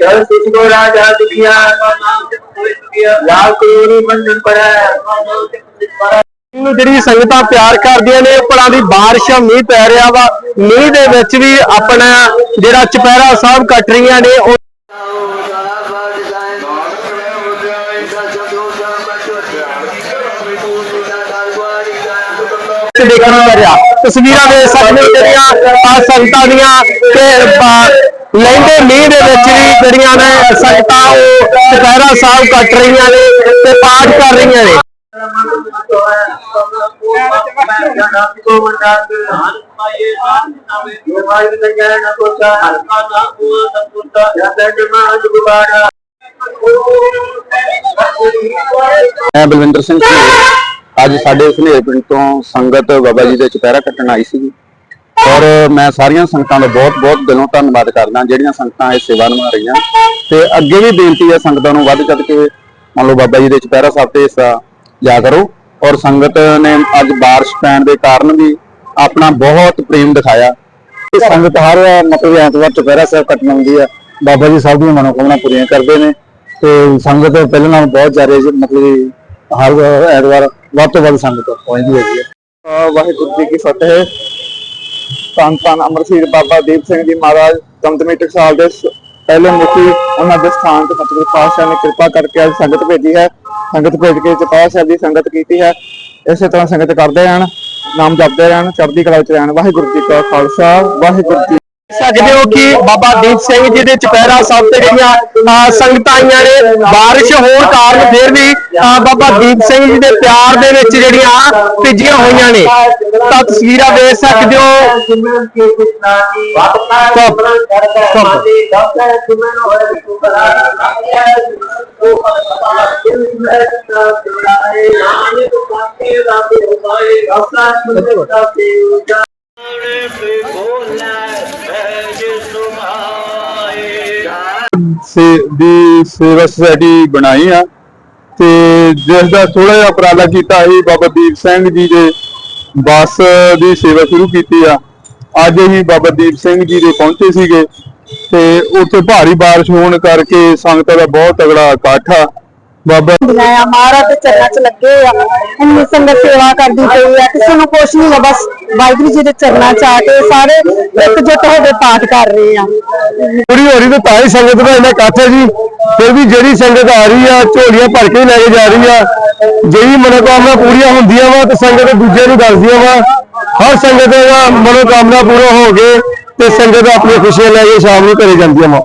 जल तुझको राजा दुखिया लाल कोरी बंधन पड़ा ਨੂੰ ਜਿਹੜੀ ਸੰਗਤਾਂ ਪਿਆਰ ਕਰਦੀਆਂ ਨੇ ਭਲਾਂ ਦੀ ਬਾਰਿਸ਼ ਮੀਂਹ ਪੈ ਰਿਹਾ ਵਾ ਮੀਂਹ ਦੇ ਵਿੱਚ ਵੀ ਆਪਣਾ ਜਿਹੜਾ ਚੁਪਹਿਰਾ ਸਾਹਿਬ ਕੱਟ ਰਹੀਆਂ ਨੇ ਉਹ ਚ ਦੇਖਣ ਨੂੰ ਮਿਲ ਰਿਹਾ ਤਸਵੀਰਾਂ ਦੇ ਸਾਹਮਣੇ ਜਿਹੜੀਆਂ ਆ ਸੰਗਤਾਂ ਦੀਆਂ ਤੇ ਆ, ਲਹਿੰਦੇ ਮੀਂਹ ਦੇ ਵਿੱਚ ਵੀ ਜਿਹੜੀਆਂ ਨੇ ਸੰਗਤਾਂ ਉਹ ਚੁਪਹਿਰਾ ਸਾਹਿਬ ਕੱਟ ਰਹੀਆਂ ਨੇ ਤੇ ਪਾਠ ਕਰ ਰਹੀਆਂ ਨੇ। ਮੈਂ ਬਲਵਿੰਦਰ ਸਿੰਘ ਅੱਜ ਸਾਡੇ ਸਨੇਹ ਪਿੰਡ ਤੋਂ ਸੰਗਤ ਬਾਬਾ ਜੀ ਦੇ ਚੁਪਹਿਰਾ ਕੱਟਣ ਆਈ ਸੀ ਔਰ ਮੈਂ ਸਾਰੀਆਂ ਸੰਗਤਾਂ ਦਾ ਬਹੁਤ-ਬਹੁਤ ਦਿਲੋਂ ਧੰਨਵਾਦ ਕਰਦਾ, ਜਿਹੜੀਆਂ ਸੰਗਤਾਂ ਇਹ ਸੇਵਾ ਨਿਭਾ ਰਹੀਆਂ। ਤੇ ਅੱਗੇ ਵੀ ਬੇਨਤੀ ਹੈ ਸੰਗਤਾਂ ਨੂੰ ਵੱਧ ਚੜ ਕੇ, ਮੰਨ ਲਓ ਬਾਬਾ ਜੀ ਦੇ ਚੁਪਹਿਰਾ ਸਾਹਿਬ ਤੇ ਹਿੱਸਾ ਲਿਆ ਕਰੋ। ਔਰ ਸੰਗਤ ਨੇ ਅੱਜ ਬਾਰਿਸ਼ ਪੈਣ ਦੇ ਕਾਰਨ ਵੀ ਆਪਣਾ ਬਹੁਤ ਪ੍ਰੇਮ ਦਿਖਾਇਆ। ਤੇ ਸੰਗਤ ਹਰ ਮਤਲਬ ਐਤਵਾਰ ਚੁਪਹਿਰਾ ਸਾਹਿਬ ਕੱਟਣ ਆਉਂਦੀ ਹੈ ਬਾਬਾ ਜੀ ਸਾਹਿਬ ਦੀਆਂ ਮਨੋਕਾਮਨਾ ਪੂਰੀਆਂ ਕਰਦੇ ਨੇ। ਤੇ ਸੰਗਤ ਪਹਿਲਾਂ ਨਾਲੋਂ ਬਹੁਤ ਜ਼ਿਆਦਾ ਮਤਲਬ ਹਰ ਐਤਵਾਰ ਵੱਧ ਤੋਂ ਵੱਧ ਸੰਗਤ ਪਹੁੰਚਦੀ ਹੈਗੀ ਹੈ ਵਾਹਿਗੁਰੂ ਜੀ ਕੀ ਫਤਿਹ। ਧੰਨ ਧੰਨ ਅਮਰਸੀਰ ਬਾਬਾ ਦੀਪ ਸਿੰਘ ਜੀ ਮਹਾਰਾਜ ਦਮਦਮੀ ਟਕਸਾਲ ਦੇ ਪਹਿਲੇ ਮੁਖੀ ਉਹਨਾਂ ਦੇ ਸਥਾਨ ਤੇ ਸਤਿਗੁਰੂ ਪਾਤਸ਼ਾਹ ਨੇ ਕਿਰਪਾ ਕਰਕੇ ਅੱਜ ਸੰਗਤ ਭੇਜੀ ਹੈ। ਸੰਗਤ ਭੇਜ ਕੇ ਚਪਾਹ ਸਾਹਿਬ ਦੀ ਸੰਗਤ ਕੀਤੀ ਹੈ। ਇਸੇ ਤਰ੍ਹਾਂ ਸੰਗਤ ਕਰਦੇ ਰਹਿਣ, ਨਾਮ ਜਪਦੇ ਰਹਿਣ, ਚੜ੍ਹਦੀ ਕਲਾ ਵਿੱਚ ਰਹਿਣ। ਵਾਹਿਗੁਰੂ ਜੀ ਕਾ ਖਾਲਸਾ, ਵਾਹਿਗੁਰੂ ਜੀ ਸਕਦੇ ਹੋ ਕਿ ਬਾਬਾ ਦੀਪ ਸਿੰਘ ਜੀ ਦੇ ਚੁਪਹਿਰਾ ਸਾਹਿਬ ਤੇ ਜਿਹੜੀਆਂ ਸੰਗਤਾਂ ਆਈਆਂ ਨੇ, ਬਾਰਿਸ਼ ਹੋਣ ਕਾਰਨ ਫਿਰ ਵੀ ਬਾਬਾ ਦੀਪ ਸਿੰਘ ਜੀ ਦੇ ਪਿਆਰ ਦੇ ਵਿੱਚ ਜਿਹੜੀਆਂ ਭਿੱਜੀਆਂ ਹੋਈਆਂ ਨੇ। ਤਾਂ ਤਸਵੀਰਾਂ ਵੇਖ ਸਕਦੇ ਹੋ। ਸੇ ਦੀ ਸੇਵਾ ਸੁਸਾਇਟੀ ਬਣਾਈ ਆ ਤੇ ਜਿਸ ਦਾ ਥੋੜਾ ਜਿਹਾ ਉਪਰਾਲਾ ਕੀਤਾ ਸੀ ਬਾਬਾ ਦੀਪ ਸਿੰਘ ਜੀ ਦੇ ਬੱਸ ਦੀ ਸੇਵਾ ਸ਼ੁਰੂ ਕੀਤੀ ਆ। ਅੱਜ ਹੀ ਬਾਬਾ ਦੀਪ ਸਿੰਘ ਜੀ ਦੇ ਪਹੁੰਚੇ ਸੀਗੇ ਤੇ ਉੱਥੇ ਭਾਰੀ ਬਾਰਿਸ਼ ਹੋਣ ਕਰਕੇ ਸੰਗਤਾਂ ਦਾ ਬਹੁਤ ਤਗੜਾ ਇਕੱਠ ਆ। ਬਾਬਾ ਬਣਾਇਆ ਮਹਾਰਾਜ ਦੇ ਚਰਨਾਂ 'ਚ ਲੱਗੇ ਆ। ਇੰਨੀ ਸੰਗਤ ਸੇਵਾ ਕਰਦੀ ਪਈ ਆ। ਕਿਸੇ ਨੂੰ ਕੁਛ ਨਹੀਂ ਆ ਬਸ ਵਾਹਿਗੁਰੂ ਜੀ ਦੇ ਚਰਨਾਂ 'ਚ ਆ ਕੇ ਸਾਰੇ ਇਕਜੁੱਟ ਹੋ ਕੇ ਪਾਠ ਕਰ ਰਹੇ ਆ। ਪੂਰੀ ਹੋ ਰਹੀ ਤੇ ਤਾਂ ਹੀ ਸੰਗਤ ਦਾ ਇੰਨਾ ਇਕੱਠ ਹੈ ਜੀ। ਫਿਰ ਵੀ ਜਿਹੜੀ ਸੰਗਤ ਆ ਰਹੀ ਆ ਝੋਲੀਆਂ ਭਰ ਕੇ ਲੈ ਕੇ ਜਾ ਰਹੀ ਆ ਜਿਹੜੀ ਮਨੋਕਾਮਨਾ ਪੂਰੀਆਂ ਹੁੰਦੀਆਂ ਵਾ ਤੇ ਸੰਗਤ ਦੂਜੇ ਨੂੰ ਦੱਸਦੀਆਂ ਵਾ। ਹਰ ਸੰਗਤ ਦਾ ਮਨੋਕਾਮਨਾ ਪੂਰਾ ਹੋ ਗਏ ਤੇ ਸੰਗਤ ਆਪਣੀ ਖੁਸ਼ੀਆਂ ਲੈ ਕੇ ਸ਼ਾਮ ਨੂੰ ਘਰੇ ਜਾਂਦੀਆਂ ਵਾ।